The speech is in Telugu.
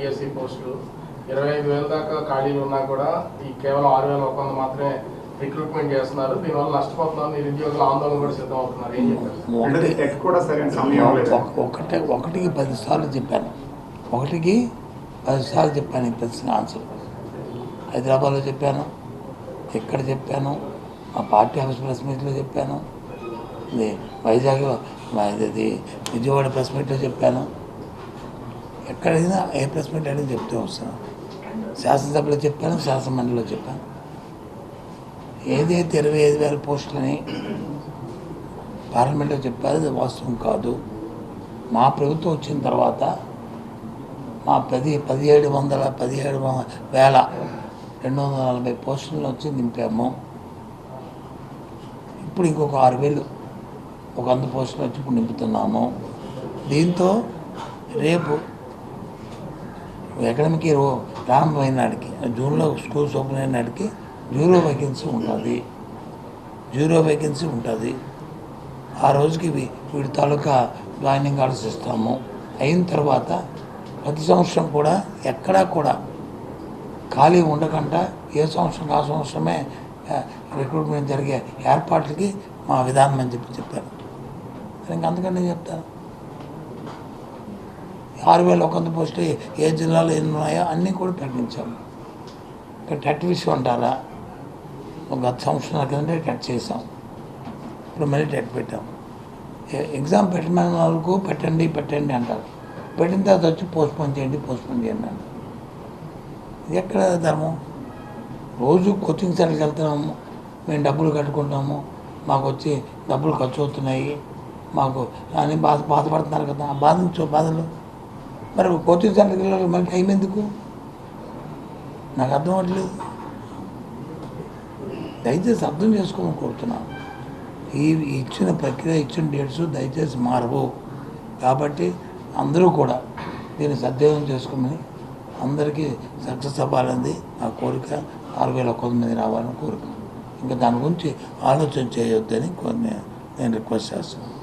డిఎస్సి పోస్టులు. ఇరవై ఐదు వేల దాకా ఖాళీలు ఉన్నా కూడా ఈ కేవలం ఆరు వేల ఒక వంద మాత్రమే రిక్రూట్మెంట్ చేస్తున్నారు. దీనివల్ల నష్టపోతున్నారు నిరుద్యోగులు ఆందోళన కూడా సిద్ధం అవుతున్నారు ఏం చెప్పారు? ఒకటి టెట్ కూడా సరైన సమయం లేదు ఒక- ఒకటి ఒకటికి పది సార్లు చెప్పాను. ఒకటికి పది సార్లు చెప్పాను ఈ ప్రశ్న ఆన్సర్. హైదరాబాద్లో చెప్పాను. ఎక్కడ చెప్పాను? మా పార్టీ హౌస్ ప్రెస్ మీట్లో చెప్పాను. ఇది వైజాగ్లో ఇది విజయవాడ ప్రెస్ మీట్లో చెప్పాను. ఎక్కడైనా ఏ ప్రెస్ మీట్ అయినా చెప్తూ వస్తాను. శాసనసభలో చెప్పాను శాసనమండలిలో చెప్పాను. ఏదైతే ఇరవై ఐదు వేల పోస్టులని పార్లమెంట్లో చెప్పారు అది వాస్తవం కాదు. మా ప్రభుత్వం వచ్చిన తర్వాత మా పది పదిహేడు వందల పదిహేడు వేల రెండు వందల నలభై పోస్టులను వచ్చి నింపాము. ఇప్పుడు ఇంకొక ఆరు వేలు ఒక వంద పోస్టులు వచ్చి ఇప్పుడు నింపుతున్నాము. దీంతో రేపు అకాడమిక్ ఇయర్ ప్రారంభమైన నాటికి జూన్లో స్కూల్స్ ఓపెన్ అయిన నాటికి జీరో వేకెన్సీ ఉంటుంది. జీరో వేకెన్సీ ఉంటుంది. ఆ రోజుకి వీడి తాలూకా జాయినింగ్ ఆర్డర్స్ ఇస్తాము. అయిన తర్వాత ప్రతి సంవత్సరం కూడా ఎక్కడా కూడా ఖాళీ ఉండకుండా ఏ సంవత్సరం ఆ సంవత్సరమే రిక్రూట్మెంట్ జరిగే ఏర్పాట్లకి మా విధానం అని చెప్పి చెప్పారు. ఇంకా అంతకంటే చెప్తాను. ఆరు వేల ఒక వంద పోస్టులు ఏ- జిల్లాలో ఎన్ని ఉన్నాయో అన్నీ కూడా ప్రకటించాము. ఇంకా టెట్ విషయం అంటారా? ఒక గత సంవత్సరాల కిందటే టెట్ చేసాం ఇప్పుడు మళ్ళీ టెట్ పెట్టాం. ఎగ్జామ్ పెట్టమని వాళ్ళకు పెట్టండి పెట్టండి అంటారు. పెట్టిన తర్వాత వచ్చి పోస్ట్ పోన్ చేయండి పోస్ట్ పోన్ చేయండి అంటారు. ఇది ఎక్కడ ధర్మం? రోజు కోచింగ్ సెంటర్కి వెళ్తున్నాము. మేము డబ్బులు కట్టుకుంటాము. మాకు వచ్చి డబ్బులు ఖర్చు అవుతున్నాయి. మాకు అని బాధ బాధపడుతున్నారు కదా. బాధించు బాధలు? మరి కోచింగ్ సెంటర్కి వెళ్ళాలి మరి టైం ఎందుకు? నాకు అర్థం అవ్వట్లేదు. దయచేసి అర్థం చేసుకోమని కోరుతున్నాను. ఈ ఇచ్చిన ప్రక్రియ ఇచ్చిన డేట్స్ దయచేసి మారవు. కాబట్టి అందరూ కూడా దీన్ని సద్వినియోగం చేసుకోమని అందరికీ సక్సెస్ అవ్వాలని నా కోరిక. ఆరు వేల ఒక్క మంది రావాలని కోరిక ఇంకా దాని గురించి ఆలోచన చేయొద్దని కొన్ని నేను రిక్వెస్ట్ చేస్తున్నాను.